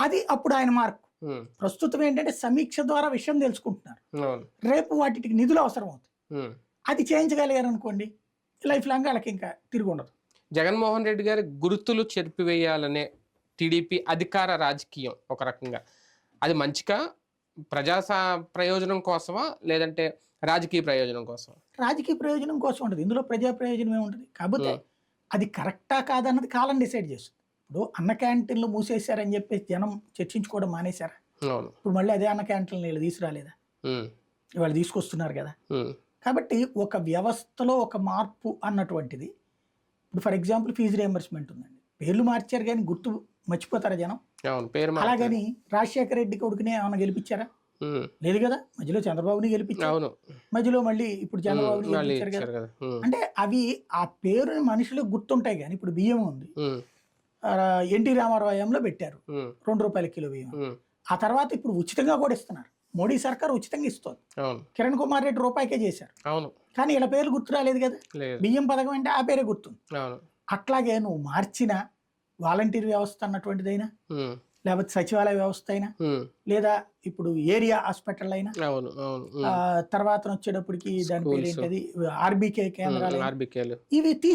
అది అప్పుడు ఆయన మార్కు ఉమ్, ప్రస్తుతం ఏంటంటే సమీక్ష ద్వారా విషయం తెలుసుకుంటున్నారు. రేపు వాటికి నిధులు అవసరం అవుతాయి. అది చేయించగలిగారు అనుకోండి లైఫ్ లాంగ్ వాళ్ళకి ఇంకా తిరిగి ఉండదు. జగన్మోహన్ రెడ్డి గారి గుర్తులు చెరిపివేయాలనే టీడీపీ అధికార రాజకీయం ఒక రకంగా. అది మంచిగా ప్రజా ప్రయోజనం కోసమా? లేదంటే రాజకీయ ప్రయోజనం కోసమా? రాజకీయ ప్రయోజనం కోసం ఉంటుంది ఇందులో ప్రజా ప్రయోజనం ఏముంటుంది? కాకపోతే ఉం. అది కరెక్టా కాదన్నది కాలం డిసైడ్ చేస్తుంది. ఇప్పుడు అన్న క్యాంటీన్లు మూసేశారని చెప్పేసి జనం చర్చించుకోవడం మానేశారా? ఇప్పుడు మళ్ళీ అదే అన్న క్యాంటీన్లు వీళ్ళు తీసుకురాలేదా? ఇవాళ తీసుకొస్తున్నారు కదా. కాబట్టి ఒక వ్యవస్థలో ఒక మార్పు అన్నటువంటిది. ఇప్పుడు ఫర్ ఎగ్జాంపుల్ ఫీజు రియంబర్స్మెంట్ ఉందండి. పేర్లు మార్చారు కానీ గుర్తు మర్చిపోతారా జనం? పేరు. అలాగని రాజశేఖర రెడ్డి కొడుకునే ఏమైనా గెలిపించారా? లేదు కదా మధ్యలో చంద్రబాబుని గెలిపించారు. మధ్యలో మళ్ళీ ఇప్పుడు చంద్రబాబుని గెలిపించారు కదా. అంటే అవి ఆ పేరుని మనుషులకు గుర్తుంటాయి కానీ ఇప్పుడు బియ్యం ఉంది. ఎన్టీ రామారావు హయాంలో పెట్టారు. రెండు రూపాయల కిలో బియ్యం. ఆ తర్వాత ఇప్పుడు ఉచితంగా కూడా ఇస్తున్నారు. మోడీ సర్కార్ ఉచితంగా ఇస్తుంది. కిరణ్ కుమార్ రెడ్డి రూపాయికే చేశారు. అవును. కానీ ఇలా పేర్లు గుర్తు రాలేదు కదా? బియ్యం పథకం అంటే ఆ పేరే గుర్తుంది. అట్లాగే నువ్వు మార్చిన వాలంటీర్ వ్యవస్థ అన్నటువంటిదైనా ఉమ్, లేకపోతే సచివాలయ వ్యవస్థ అయినా లేదా ఇప్పుడు ఏరియా హాస్పిటల్ అయినా తర్వాత వచ్చేటప్పటికి దాని పేరు. ఏంటది ఆర్బీకే కేంద్రాలు అయినా, ఇవి తీసి